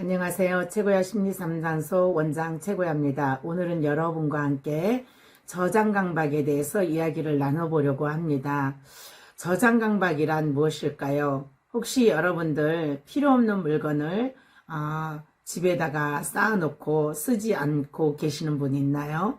안녕하세요. 최고야 심리상담소 원장 최고야입니다. 오늘은 여러분과 함께 저장강박에 대해서 이야기를 나눠보려고 합니다. 저장강박이란 무엇일까요? 혹시 여러분들 필요 없는 물건을 아, 집에다가 쌓아놓고 쓰지 않고 계시는 분 있나요?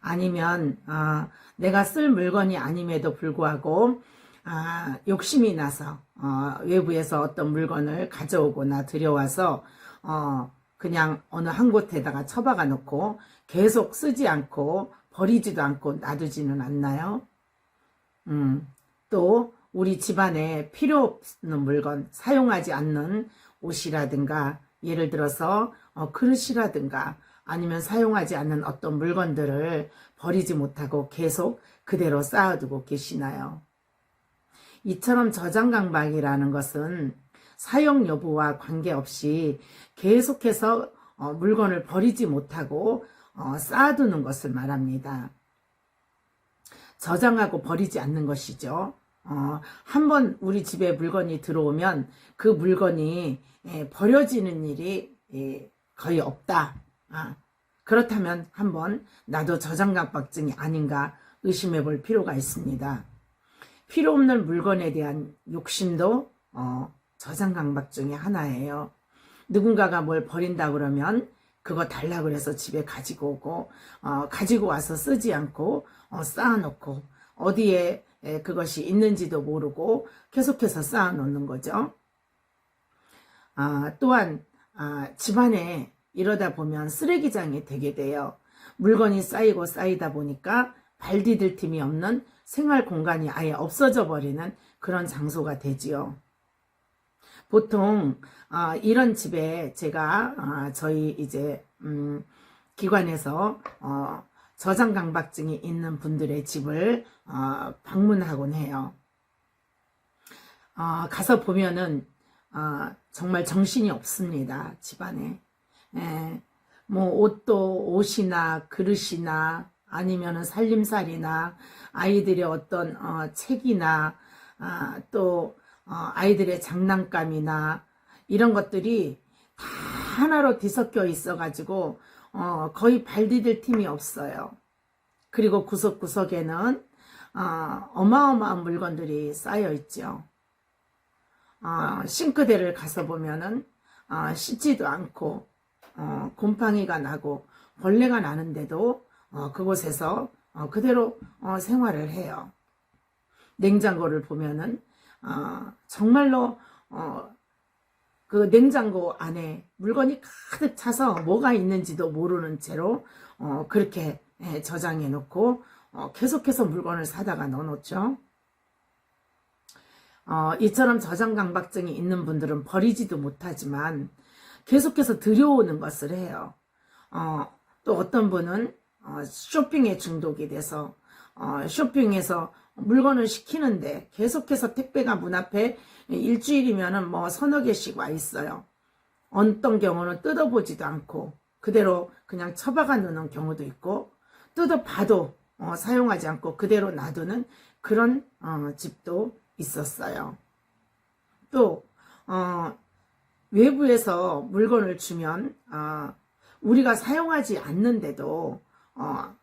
아니면 아, 내가 쓸 물건이 아님에도 불구하고 아, 욕심이 나서 어, 외부에서 어떤 물건을 가져오거나 들여와서 어, 그냥 어느 한 곳에다가 처박아 놓고 계속 쓰지 않고 버리지도 않고 놔두지는 않나요? 음, 또 우리 집안에 필요 없는 물건, 사용하지 않는 옷이라든가 예를 들어서 어, 그릇이라든가 아니면 사용하지 않는 어떤 물건들을 버리지 못하고 계속 그대로 쌓아두고 계시나요? 이처럼 저장강박이라는 것은 사용 여부와 관계없이 계속해서 어, 물건을 버리지 못하고 어, 쌓아두는 것을 말합니다. 저장하고 버리지 않는 것이죠. 어, 한번 우리 집에 물건이 들어오면 그 물건이 예, 버려지는 일이 예, 거의 없다. 아, 그렇다면 한번 나도 저장강박증이 아닌가 의심해 볼 필요가 있습니다. 필요 없는 물건에 대한 욕심도 어, 저장 강박증의 하나예요. 누군가가 뭘 버린다 그러면 그거 달라 그래서 집에 가지고 오고 어, 가지고 와서 쓰지 않고 어, 쌓아놓고 어디에 에, 그것이 있는지도 모르고 계속해서 쌓아놓는 거죠. 아, 또한 아, 집안에 이러다 보면 쓰레기장이 되게 돼요. 물건이 쌓이고 쌓이다 보니까 발 디딜 틈이 없는 생활 공간이 아예 없어져 버리는 그런 장소가 되지요. 보통 아, 이런 집에 제가 아, 저희 이제 음, 기관에서 어, 저장 강박증이 있는 분들의 집을 어, 방문하곤 해요. 어, 가서 보면은 어, 정말 정신이 없습니다 집안에. 예, 뭐 옷도 옷이나 그릇이나 아니면은 살림살이나 아이들의 어떤 어, 책이나 아, 또 어, 아이들의 장난감이나 이런 것들이 다 하나로 뒤섞여 있어가지고 어, 거의 발 디딜 틈이 없어요. 그리고 구석구석에는 어, 어마어마한 물건들이 쌓여 있죠. 어, 싱크대를 가서 보면은 어, 씻지도 않고 어, 곰팡이가 나고 벌레가 나는데도 어, 그곳에서 어, 그대로 어, 생활을 해요. 냉장고를 보면은 어, 정말로 어, 그 냉장고 안에 물건이 가득 차서 뭐가 있는지도 모르는 채로 어, 그렇게 예, 저장해 놓고 어, 계속해서 물건을 사다가 넣어 놓죠. 어, 이처럼 저장 강박증이 있는 분들은 버리지도 못하지만 계속해서 들여오는 것을 해요. 어, 또 어떤 분은 어, 쇼핑에 중독이 돼서 어, 쇼핑에서 물건을 시키는데 계속해서 택배가 문 앞에 일주일이면은 뭐 서너 개씩 와 있어요. 어떤 경우는 뜯어보지도 않고 그대로 그냥 처박아 놓는 경우도 있고 뜯어봐도 어, 사용하지 않고 그대로 놔두는 그런 어, 집도 있었어요. 또 어, 외부에서 물건을 주면 어, 우리가 사용하지 않는데도 어,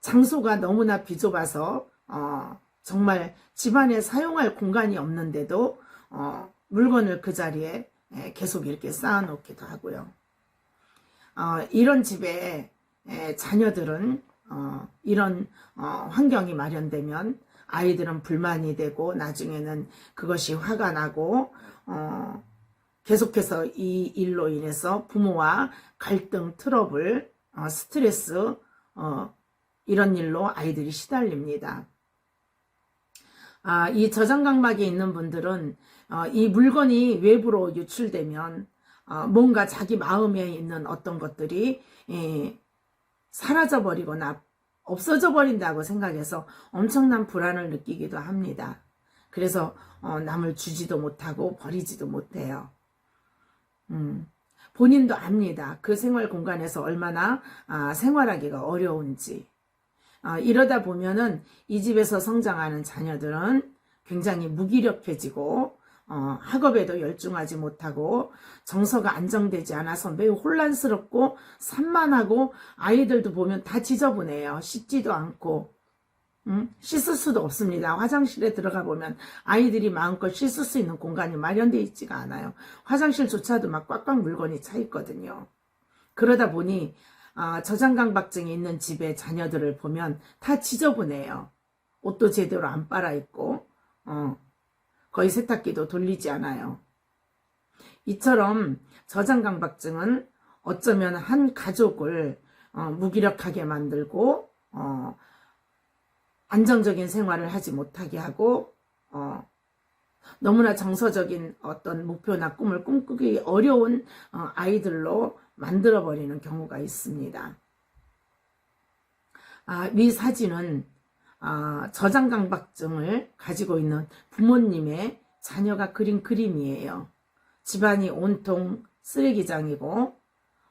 장소가 너무나 비좁아서 어, 정말 집안에 사용할 공간이 없는데도 어, 물건을 그 자리에 에, 계속 이렇게 쌓아놓기도 하고요. 어, 이런 집에 에, 자녀들은 어, 이런 어, 환경이 마련되면 아이들은 불만이 되고 나중에는 그것이 화가 나고 어, 계속해서 이 일로 인해서 부모와 갈등, 트러블, 어, 스트레스 어, 이런 일로 아이들이 시달립니다. 아, 이 저장강박에 있는 분들은 어, 이 물건이 외부로 유출되면 어, 뭔가 자기 마음에 있는 어떤 것들이 예, 사라져 버리거나 없어져 버린다고 생각해서 엄청난 불안을 느끼기도 합니다. 그래서 어, 남을 주지도 못하고 버리지도 못해요. 음, 본인도 압니다. 그 생활 공간에서 얼마나 아, 생활하기가 어려운지. 아, 이러다 보면은 이 집에서 성장하는 자녀들은 굉장히 무기력해지고 어, 학업에도 열중하지 못하고 정서가 안정되지 않아서 매우 혼란스럽고 산만하고 아이들도 보면 다 지저분해요. 씻지도 않고 음? 씻을 수도 없습니다. 화장실에 들어가 보면 아이들이 마음껏 씻을 수 있는 공간이 마련되어 있지가 않아요. 화장실조차도 막 꽉꽉 물건이 차 있거든요. 그러다 보니 아, 저장강박증이 있는 집의 자녀들을 보면 다 지저분해요. 옷도 제대로 안 빨아 입고 어, 거의 세탁기도 돌리지 않아요. 이처럼 저장강박증은 어쩌면 한 가족을 어, 무기력하게 만들고 어, 안정적인 생활을 하지 못하게 하고 어, 너무나 정서적인 어떤 목표나 꿈을 꿈꾸기 어려운 어, 아이들로 만들어버리는 경우가 있습니다. 아, 이 사진은 아, 저장강박증을 가지고 있는 부모님의 자녀가 그린 그림이에요. 집안이 온통 쓰레기장이고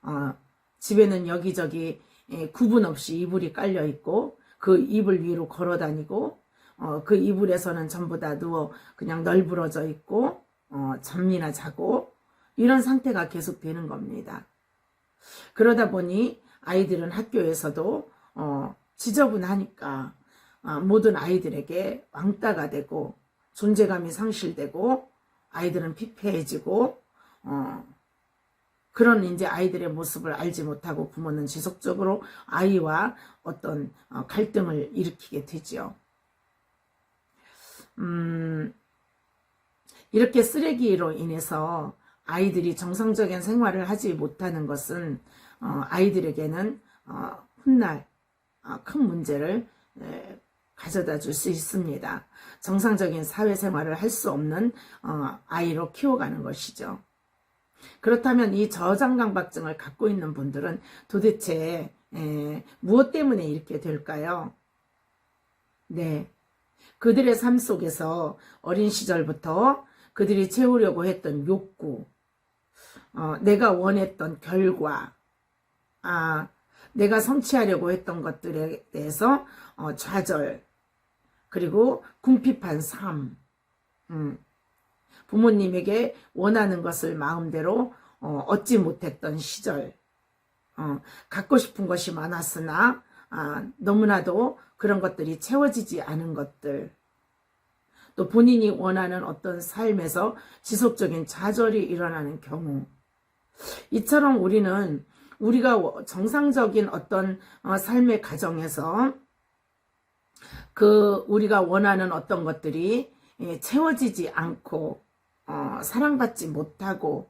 어, 집에는 여기저기 예, 구분 없이 이불이 깔려 있고 그 이불 위로 걸어 다니고 어, 그 이불에서는 전부 다 누워 그냥 널브러져 있고 어, 잠이나 자고 이런 상태가 계속되는 겁니다. 그러다 보니 아이들은 학교에서도 어, 지저분하니까 어, 모든 아이들에게 왕따가 되고 존재감이 상실되고 아이들은 피폐해지고 어, 그런 이제 아이들의 모습을 알지 못하고 부모는 지속적으로 아이와 어떤 어, 갈등을 일으키게 되지요. 음, 이렇게 쓰레기로 인해서 아이들이 정상적인 생활을 하지 못하는 것은 어, 아이들에게는 어, 훗날 어, 큰 문제를 에, 가져다 줄 수 있습니다. 정상적인 사회생활을 할 수 없는 어, 아이로 키워가는 것이죠. 그렇다면 이 저장강박증을 갖고 있는 분들은 도대체 에, 무엇 때문에 이렇게 될까요? 네. 그들의 삶 속에서 어린 시절부터 그들이 채우려고 했던 욕구, 어, 내가 원했던 결과, 아, 내가 성취하려고 했던 것들에 대해서 어, 좌절, 그리고 궁핍한 삶, 음, 부모님에게 원하는 것을 마음대로 어, 얻지 못했던 시절, 어, 갖고 싶은 것이 많았으나 아, 너무나도 그런 것들이 채워지지 않은 것들, 또 본인이 원하는 어떤 삶에서 지속적인 좌절이 일어나는 경우, 이처럼 우리는 우리가 정상적인 어떤 어, 삶의 가정에서 그 우리가 원하는 어떤 것들이 예, 채워지지 않고 어, 사랑받지 못하고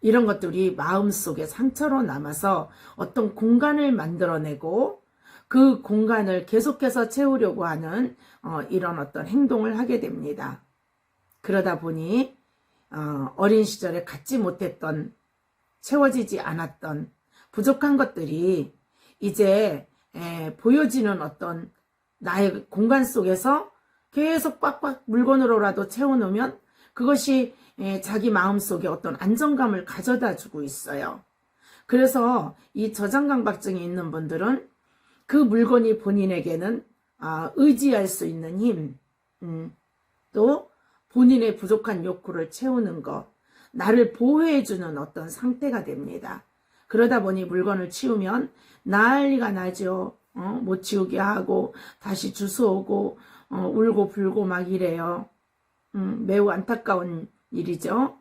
이런 것들이 마음속에 상처로 남아서 어떤 공간을 만들어내고 그 공간을 계속해서 채우려고 하는 어, 이런 어떤 행동을 하게 됩니다. 그러다 보니 어, 린 시절에 갖지 못했던 채워지지 않았던 부족한 것들이 이제 에, 보여지는 어떤 나의 공간 속에서 계속 꽉꽉 물건으로라도 채워놓으면 그것이 에, 자기 마음속에 어떤 안정감을 가져다 주고 있어요. 그래서 이 저장강박증이 있는 분들은 그 물건이 본인에게는 아, 의지할 수 있는 힘, 음, 또 본인의 부족한 욕구를 채우는 것, 나를 보호해주는 어떤 상태가 됩니다. 그러다 보니 물건을 치우면 난리가 나죠. 어? 못 치우게 하고 다시 주워오고 어, 울고 불고 막 이래요. 음, 매우 안타까운 일이죠.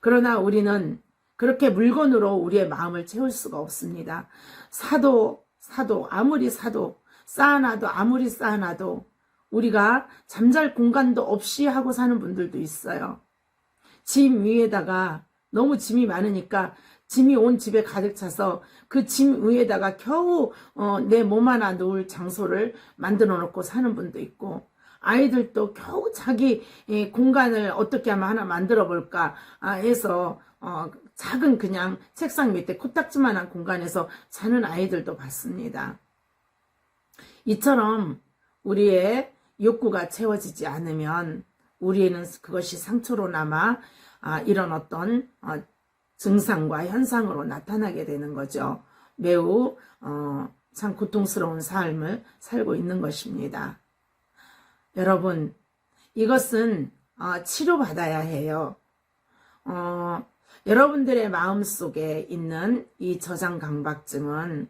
그러나 우리는 그렇게 물건으로 우리의 마음을 채울 수가 없습니다. 사도 사도 아무리 사도 쌓아놔도 아무리 쌓아놔도 우리가 잠잘 공간도 없이 하고 사는 분들도 있어요. 짐 위에다가 너무 짐이 많으니까 짐이 온 집에 가득 차서 그 짐 위에다가 겨우 어, 내 몸 하나 놓을 장소를 만들어 놓고 사는 분도 있고 아이들도 겨우 자기 예, 공간을 어떻게 하면 하나 만들어 볼까 아, 해서 어, 작은 그냥 책상 밑에 코딱지만한 공간에서 자는 아이들도 봤습니다. 이처럼 우리의 욕구가 채워지지 않으면 우리에는 그것이 상처로 남아 아, 이런 어떤 어, 증상과 현상으로 나타나게 되는 거죠. 매우 어, 참 고통스러운 삶을 살고 있는 것입니다. 여러분, 이것은 어, 치료받아야 해요. 어, 여러분들의 마음 속에 있는 이 저장 강박증은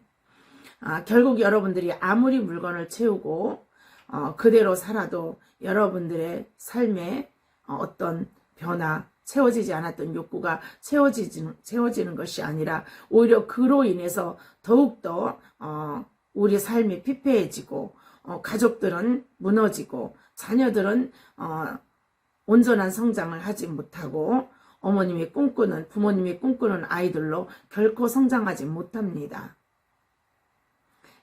아, 결국 여러분들이 아무리 물건을 채우고 어, 그대로 살아도 여러분들의 삶에 어, 어떤 변화, 채워지지 않았던 욕구가 채워지는, 채워지는 것이 아니라 오히려 그로 인해서 더욱더 어, 우리 삶이 피폐해지고 어, 가족들은 무너지고 자녀들은 어, 온전한 성장을 하지 못하고 어머님이 꿈꾸는 부모님이 꿈꾸는 아이들로 결코 성장하지 못합니다.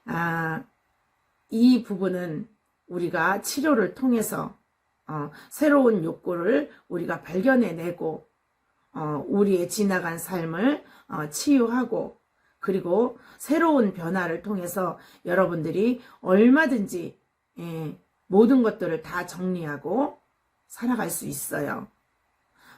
아, 이 부분은 우리가 치료를 통해서 어, 새로운 욕구를 우리가 발견해내고 어, 우리의 지나간 삶을 어, 치유하고 그리고 새로운 변화를 통해서 여러분들이 얼마든지 예, 모든 것들을 다 정리하고 살아갈 수 있어요.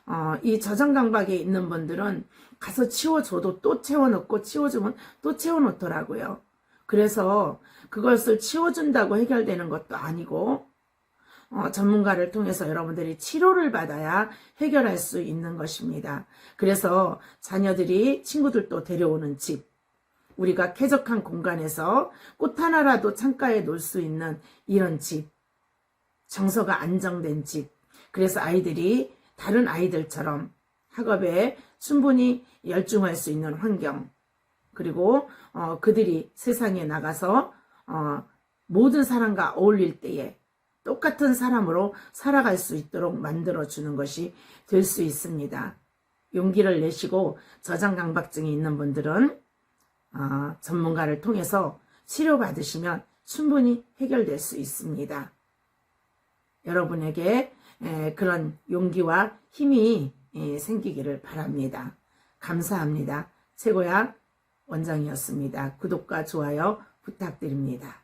어, 이 저장강박에 있는 분들은 가서 치워줘도 또 채워놓고 치워주면 또 채워놓더라고요. 그래서 그것을 치워준다고 해결되는 것도 아니고 어, 전문가를 통해서 여러분들이 치료를 받아야 해결할 수 있는 것입니다. 그래서 자녀들이 친구들도 데려오는 집, 우리가 쾌적한 공간에서 꽃 하나라도 창가에 놓을 수 있는 이런 집, 정서가 안정된 집, 그래서 아이들이 다른 아이들처럼 학업에 충분히 열중할 수 있는 환경, 그리고 어, 그들이 세상에 나가서 어, 모든 사람과 어울릴 때에 똑같은 사람으로 살아갈 수 있도록 만들어 주는 것이 될 수 있습니다. 용기를 내시고 저장 강박증이 있는 분들은 어, 전문가를 통해서 치료받으시면 충분히 해결될 수 있습니다. 여러분에게 에, 그런 용기와 힘이 에, 생기기를 바랍니다. 감사합니다. 최고야 원장이었습니다. 구독과 좋아요 부탁드립니다.